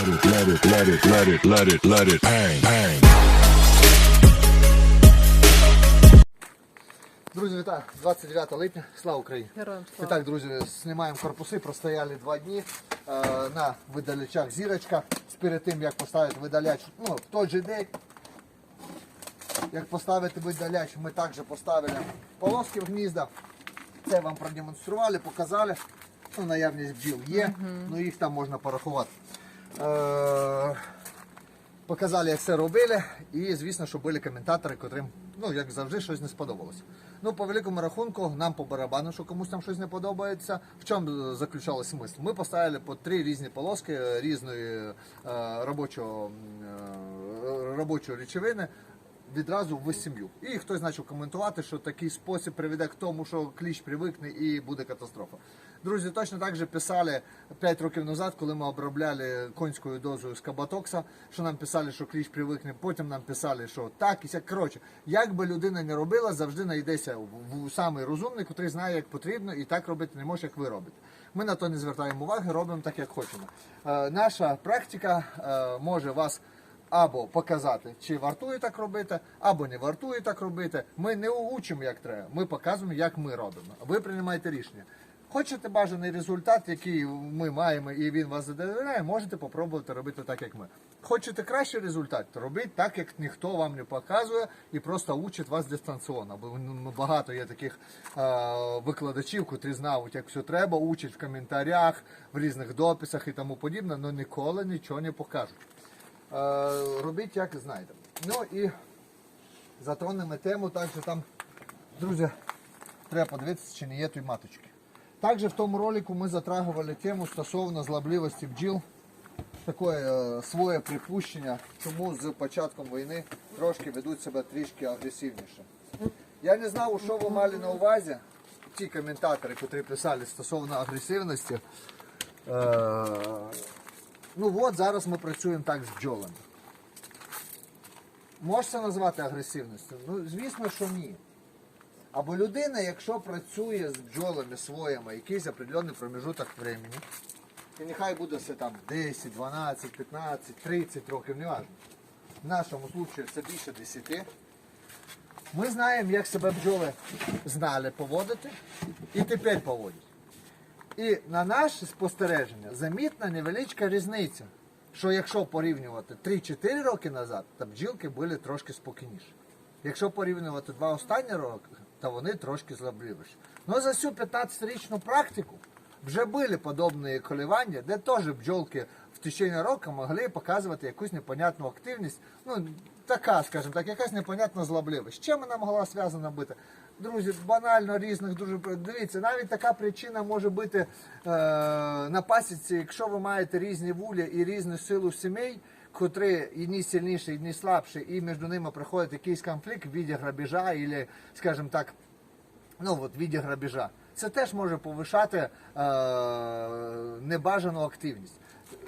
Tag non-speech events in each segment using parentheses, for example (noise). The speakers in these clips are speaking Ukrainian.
Let it, let it, let it, let it, let it, let it bang, bang. Друзі, вітаю! 29 липня, слава Україні! Героям І слава. так, друзі, знімаємо корпуси, простояли два дні е, на видалячах зірочка. Перед тим, як поставити видаляч, ну, в той же день, як поставити видаляч, ми також поставили полоски в гнізда. Це вам продемонстрували, показали. Ну, наявність бджіл є, ну їх там можна порахувати. Е, показали, як це робили, і звісно, що були коментатори, котрим, ну як завжди, щось не сподобалося. Ну, по великому рахунку, нам по барабану, що комусь там щось не подобається. В чому заключалась смисл? Ми поставили по три різні полоски е, різної е, робочого, е, робочої речовини. Відразу в сім'ю. І хтось почав коментувати, що такий спосіб приведе к тому, що кліщ привикне і буде катастрофа. Друзі, точно так же писали 5 років назад, коли ми обробляли конською дозою з кабатокса, що нам писали, що кліщ привикне, потім нам писали, що так і сяк. Коротше, як би людина не робила, завжди знайдеться самий розумний, який знає, як потрібно, і так робити не може, як ви робите. Ми на то не звертаємо уваги, робимо так, як хочемо. Е, наша практика е, може вас або показати, чи вартує так робити, або не вартує так робити. Ми не учимо, як треба. Ми показуємо, як ми робимо. Ви приймаєте рішення. Хочете бажаний результат, який ми маємо, і він вас задовольняє, можете попробувати робити так, як ми. Хочете кращий результат, то робіть так, як ніхто вам не показує, і просто учить вас дистанційно. Бо ну, багато є таких е, викладачів, котрі знають, як все треба, учать в коментарях, в різних дописах і тому подібне, але ніколи нічого не покажуть. Е, робіть як знаєте. Ну і затронемо тему, так там, друзі, треба подивитися, чи не є той маточки. Також в тому ролику ми затрагували тему стосовно злобливості бджіл. Таке е, своє припущення, чому з початком війни трошки ведуть себе трішки агресивніше. Я не знав, що ви мали на увазі, ті коментатори, які писали стосовно агресивності. Ну от зараз ми працюємо так з бджолами. Можна назвати агресивністю? Ну, звісно, що ні. Або людина, якщо працює з бджолами своїми якийсь определений промежуток времени, і нехай буде це там 10, 12, 15, 30 років, не важливо. В нашому випадку це більше 10. Ми знаємо, як себе бджоли знали поводити і тепер поводять. І на наше спостереження замітна невеличка різниця, що якщо порівнювати 3-4 роки назад, то бджілки були трошки спокійніші. Якщо порівнювати два останні роки, то вони трошки злобливіші. Ну за цю 15-річну практику вже були подобні коливання, де теж бджолки в течение року могли показувати якусь непонятну активність. Ну, така, скажімо так, якась непонятна злобливість. З чим вона могла зв'язана бути? Друзі, банально різних дуже дивіться, навіть така причина може бути е, на пасіці, якщо ви маєте різні вулі і різну силу сімей, котрі одні сильніші, одні слабші, і між ними приходить якийсь конфлікт в віді грабежа, або, скажімо так, ну от віді грабежа. Це теж може повишати е, небажану активність.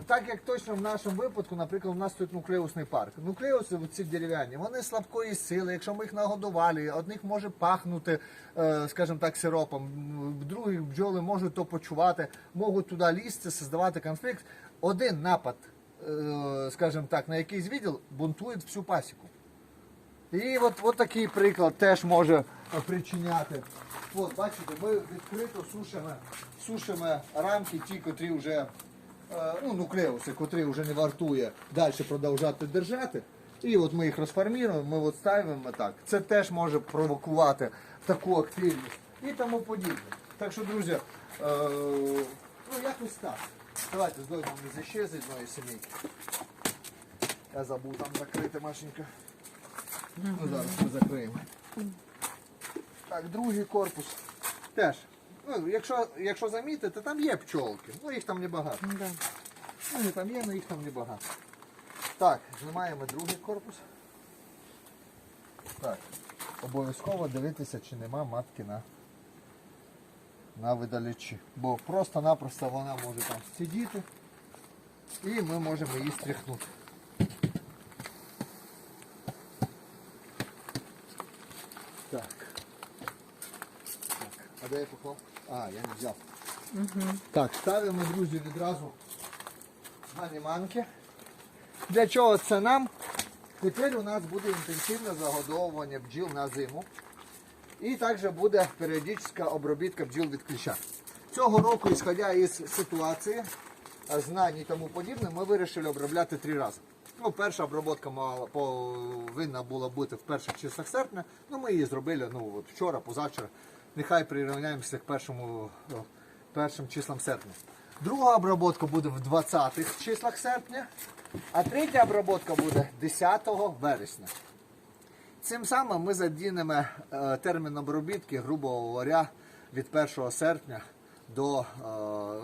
Так як точно в нашому випадку, наприклад, у нас тут нуклеусний парк. Нуклеуси ці дерев'яні, вони слабкої сили. Якщо ми їх нагодували, одних може пахнути, е, скажімо так, сиропом, других бджоли можуть то почувати, можуть туди лізти, создавати конфлікт. Один напад, е, скажімо так, на якийсь відділ бунтує всю пасіку. І от, от такий приклад теж може е, причиняти. От, бачите, ми відкрито сушимо, сушимо рамки, ті, котрі вже, ну, нуклеуси, котрі вже не вартує далі продовжати держати. І от ми їх розформуємо, ми от ставимо так. Це теж може провокувати таку активність і тому подібне. Так що, друзі, е, ну якось так. Давайте здойдемо ще з одної сімейки. Я забув там закрити Машенька. Ну, зараз ми закриємо. Так, другий корпус. Теж. Ну, якщо, якщо замітите, там є пчолки. Ну їх там небагато. Да. Ну, вони там є, але їх там небагато. Так, знімаємо другий корпус. Так. Обов'язково дивитися, чи нема матки на, на видалячі. Бо просто-напросто вона може там сидіти і ми можемо її стряхнути. Так. так. А де я поклав? А, я не взяв. Так, ставимо, друзі, відразу ганіманки. Для чого це нам? Тепер у нас буде інтенсивне загодовування бджіл на зиму. І також буде періодична обробітка бджіл від кліща. Цього року, ісходя із ситуації, знань і тому подібне, ми вирішили обробляти три рази. Ну, перша обробка мала повинна була бути в перших числах серпня. Ну, ми її зробили ну, вчора, позавчора. Нехай прирівняємося к першому, першим числам серпня. Друга обробка буде в 20-х числах серпня, а третя обробка буде 10 вересня. Цим самим ми задінемо е, термін обробітки, грубо говоря, від 1 серпня до, е,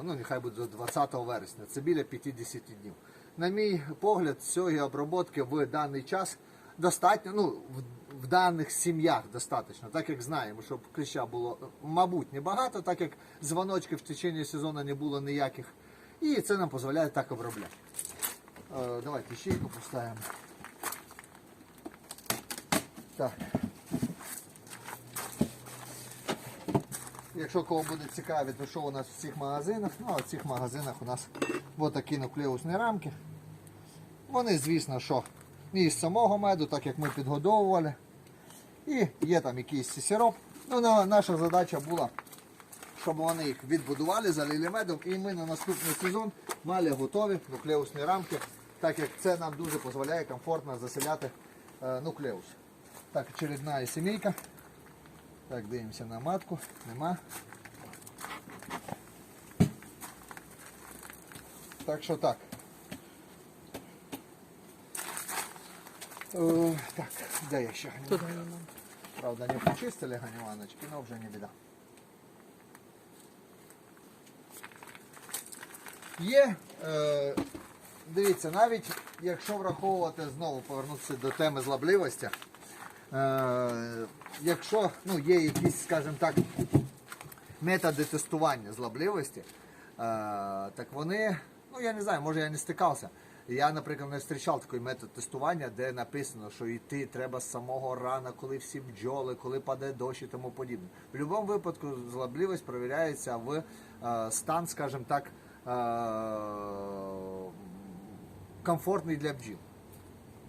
ну, нехай буде до 20 вересня. Це біля 50 днів. На мій погляд, цієї обробки в даний час достатньо, ну, в, в даних сім'ях достатньо, так як знаємо, щоб кліща було, мабуть, небагато, так як дзвоночків в течение сезону не було ніяких. І це нам дозволяє так обробляти. Е, давайте щійку поставимо. Так. Якщо кого буде цікаві, то що у нас в цих магазинах? Ну, а в цих магазинах у нас ось такі нуклеусні рамки. Вони, звісно, що не із самого меду, так як ми підгодовували. І є там якийсь сироп. Ну, наша задача була, щоб вони їх відбудували, залили медом, і ми на наступний сезон мали готові нуклеусні рамки, так як це нам дуже дозволяє комфортно заселяти е, нуклеус. Так, очередна сімейка. Так, дивимося на матку. Нема. Так що так. Е, так, де я ще ганю? Правда, не почистили ганюваночки, але вже не біда. Є, е, дивіться, навіть якщо враховувати знову повернутися до теми злобливості, е, якщо ну, є якісь, скажімо так, методи тестування злобливості, е, так вони, ну я не знаю, може я не стикався. Я, наприклад, не зустрічав такий метод тестування, де написано, що йти треба з самого рана, коли всі бджоли, коли паде дощ і тому подібне. В будь-якому випадку злабливість перевіряється в е, стан, скажімо так, е, комфортний для бджіл.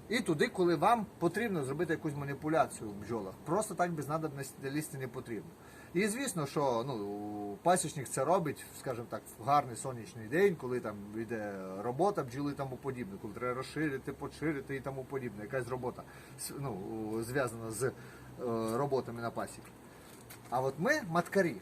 І туди, коли вам потрібно зробити якусь маніпуляцію в бджолах. Просто так без надобності лізти не потрібно. І звісно, що ну, пасічник це робить, скажімо так, в гарний сонячний день, коли там йде робота бджіли і тому подібне, коли треба розширити, подширити і тому подібне. Якась робота ну, зв'язана з е, роботами на пасіки. А от ми маткарі.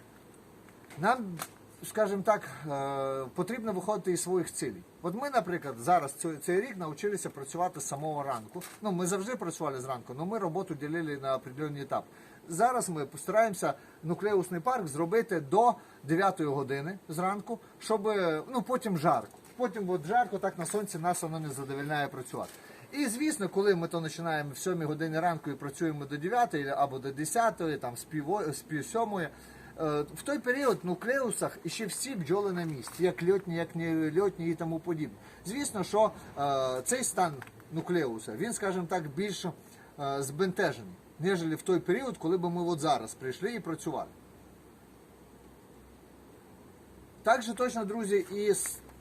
Нам, скажімо так, е, потрібно виходити із своїх цілей. От ми, наприклад, зараз цей, цей рік навчилися працювати з самого ранку. Ну, ми завжди працювали зранку, але ми роботу ділили на определенний етап. Зараз ми постараємося нуклеусний парк зробити до 9 години зранку, щоб ну, потім жарко. Потім от жарко, так на сонці нас воно не задовольняє працювати. І звісно, коли ми то починаємо в 7 годині ранку і працюємо до 9 або до 10, там з пів, з пів В той період в нуклеусах ще всі бджоли на місці, як льотні, як не льотні і тому подібне. Звісно, що е, цей стан нуклеуса, він, скажімо так, більш е, збентежений, ніж в той період, коли б ми от зараз прийшли і працювали. Так же точно, друзі, і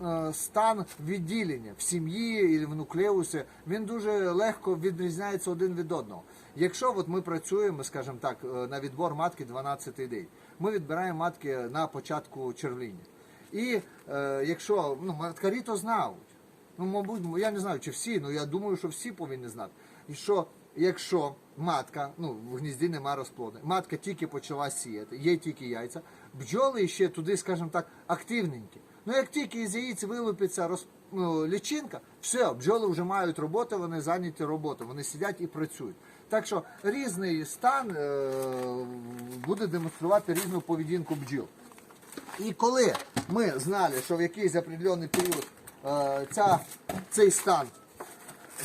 е, стан відділення в сім'ї і в нуклеусі, він дуже легко відрізняється один від одного. Якщо от ми працюємо, скажімо так, е, на відбор матки 12-й день, ми відбираємо матки на початку червління. І е, якщо ну, маткарі то знають, ну, мабуть, я не знаю, чи всі, але я думаю, що всі повинні знати. І що якщо матка, ну в гнізді нема розплоду, матка тільки почала сіяти, є тільки яйця, бджоли ще туди, скажімо так, активненькі. Ну як тільки із яїць вилупиться роз, ну, лічинка, все, бджоли вже мають роботу, вони зайняті роботою, вони сидять і працюють. Так що різний стан е, буде демонструвати різну поведінку бджіл. І коли ми знали, що в якийсь определений період е, ця, цей стан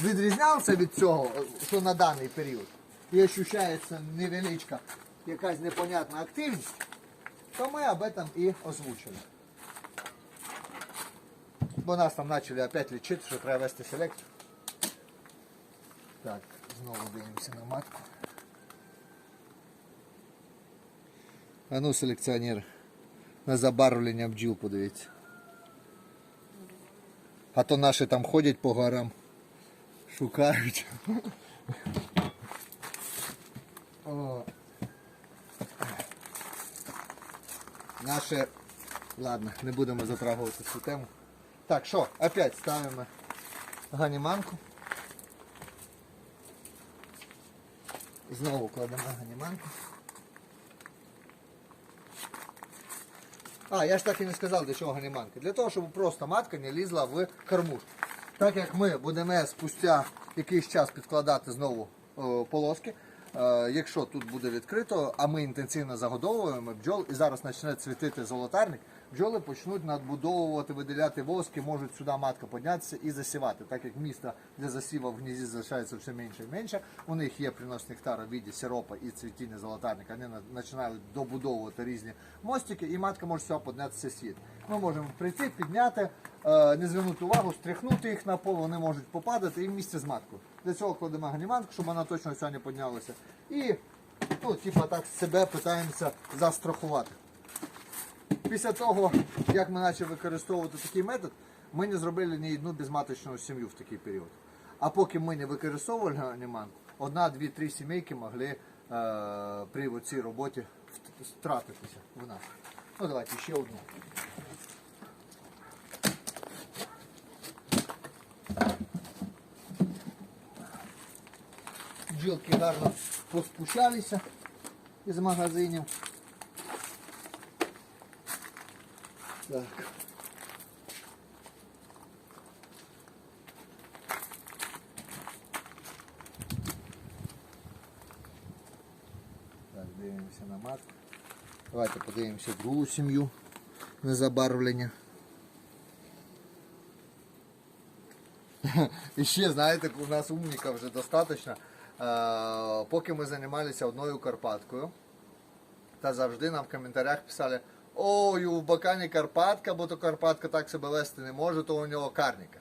відрізнявся від цього, е, що на даний період, і ощущається невеличка якась непонятна активність, то ми об этом і озвучили. Бо нас там почали опять лічити, що треба вести селекцію. Так, знову дивимося на матку. А ну, селекціонер, на забарвлення бджіл подивіться. А то наші там ходять по горам, шукають. (laughs) Наше. Ладно, не будемо затрагувати цю тему. Так, що, опять ставимо ганіманку. Знову кладемо ганіманку. А, я ж так і не сказав, для чого ганіманка. Для того, щоб просто матка не лізла в кормушку. Так як ми будемо спустя якийсь час підкладати знову о, полоски, е, якщо тут буде відкрито, а ми інтенсивно загодовуємо бджол і зараз почне цвітити золотарник, бджоли почнуть надбудовувати, виділяти воски, можуть сюди матка піднятися і засівати. Так як місто для засіва в гнізді залишається все менше і менше, у них є принос нектара в віді сиропа і цвітіння золотарника. Вони починають добудовувати різні мостики, і матка може сюди піднятися світ. Ми можемо прийти, підняти, е, не звернути увагу, стряхнути їх на пол, вони можуть попадати і в місці з маткою. Для цього кладемо ганіманку, щоб вона точно сьогодні піднялася. І ну, типа так себе питаємося застрахувати. Після того, як ми почали використовувати такий метод, ми не зробили ні одну безматочну сім'ю в такий період. А поки ми не використовували ганіманку, одна, дві, три сімейки могли е, при цій роботі вт- втратитися в нас. Ну давайте ще одну. Бджілки гарно поспущалися із магазинів. Так. Так, дивимося на матку. Давайте подивимося другу сім'ю на забарвлення. (laughs) І ще, знаєте, у нас умніка вже достатньо. Поки ми займалися одною Карпаткою, та завжди нам в коментарях писали: ой, у Бакані Карпатка, бо то Карпатка так себе вести не може, то у нього карніка.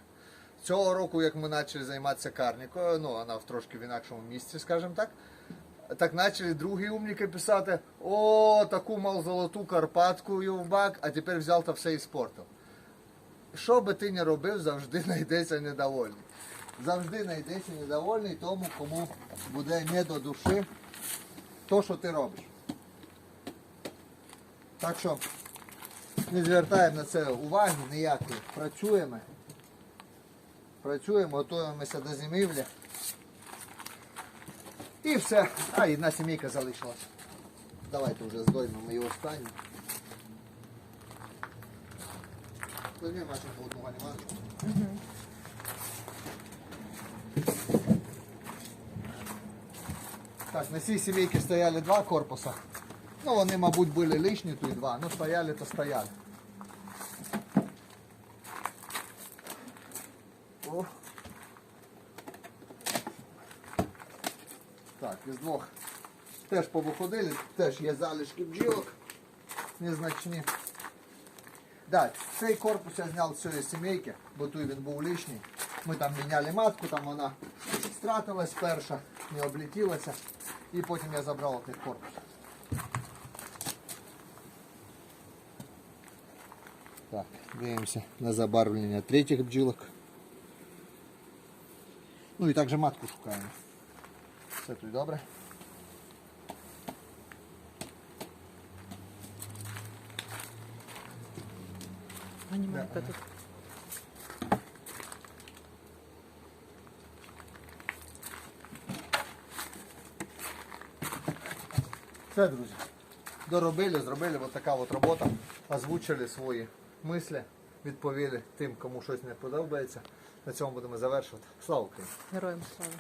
Цього року, як ми почали займатися карнікою, ну вона в трошки в інакшому місці, скажімо так. Так почали другі умніки писати: о, таку мав золоту Карпатку Ювбак, а тепер взяв та все і спортив. Що би ти не робив, завжди (laughs) знайдеться недовольний. Завжди знайдеться недовольний тому, кому буде не до душі то, що ти робиш. Так що не звертаємо на це уваги ніякої. Працюємо. Працюємо, готуємося до зимівлі. І все. А, одна сімейка залишилась. Давайте вже здоймемо її останню. Возьми Машенька одну ганіманку. Так, на цій сімейці стояли два корпуса. Ну, вони, мабуть, були лишні тут два, ну стояли, то стояли. О. Так, із двох теж повиходили, теж є залишки бджілок незначні. Да, цей корпус я зняв з цієї сімейки, бо тут він був лишній. Ми там міняли матку, там вона стратилась перша, не облетілася. І потім я забрав цей корпус. Так, дивимося на забарвлення третіх бджілок. Ну і також матку шукаємо. Все тут добре. Анімалька тут. Все, друзі. Доробили, зробили от така от робота. Озвучили свої Мислі, відповіли тим, кому щось не подобається. На цьому будемо завершувати. Слава Україні! Героям слава.